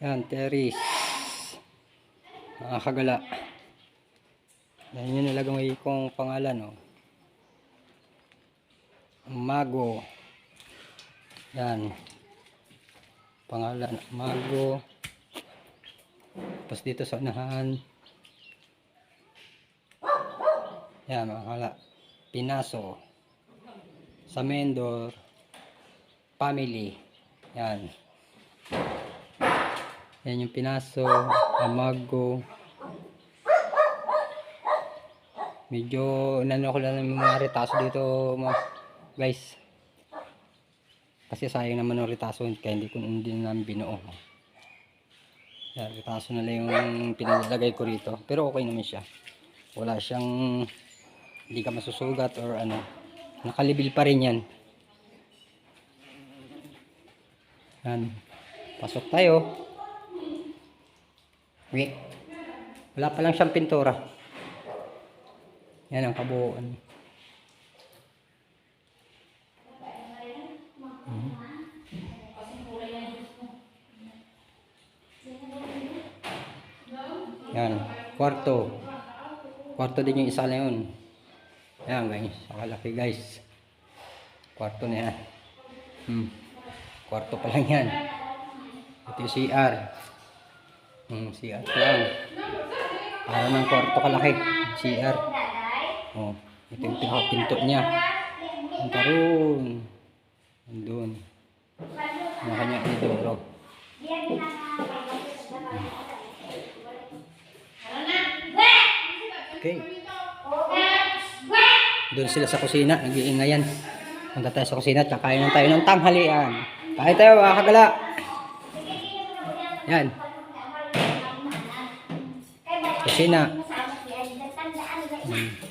Yan, terrace. Mga kagala. Yan yung nilagay kong pangalan, oh. Mago. Yan. Pangalan, Mago. Tapos dito sa unahan. Yan, mga kagala. Pinaso. Samendor. Family. Yan. Yan yung pinaso, amago. Medyo nano ko lang ng mga retaso dito mga guys. Kasi sayang naman ng retaso kaya hindi ko hindi na namin binuo. Yan, retaso na lang yung pinalagay ko rito. Pero okay naman siya. Wala siyang hindi ka masusugat or ano. Nakalibil pa rin yan. Yan. Pasok tayo. Wait. Wala pa lang siyang pintura. Yan ang kabuuan. Mhm. Yan. Kwarto. Kwarto din yung isa na yun. Yan guys. Sakalaki guys. Kwarto na yan. Hmm. Kwarto pa lang yan. Ito yung CR. Hmm, CR lang. Para ng kwarto kalaki. CR. Oh, ito yung pinaka-pinto niya. Ang karoon. Andun. Ang kanya idoro. Okay. Doon sila sa kusina, nag-iingayan. Punta tayo sa kusina, at kakain tayo ng tanghalian. Kain tayo, mga kagala. Yan. Kusina. Hmm.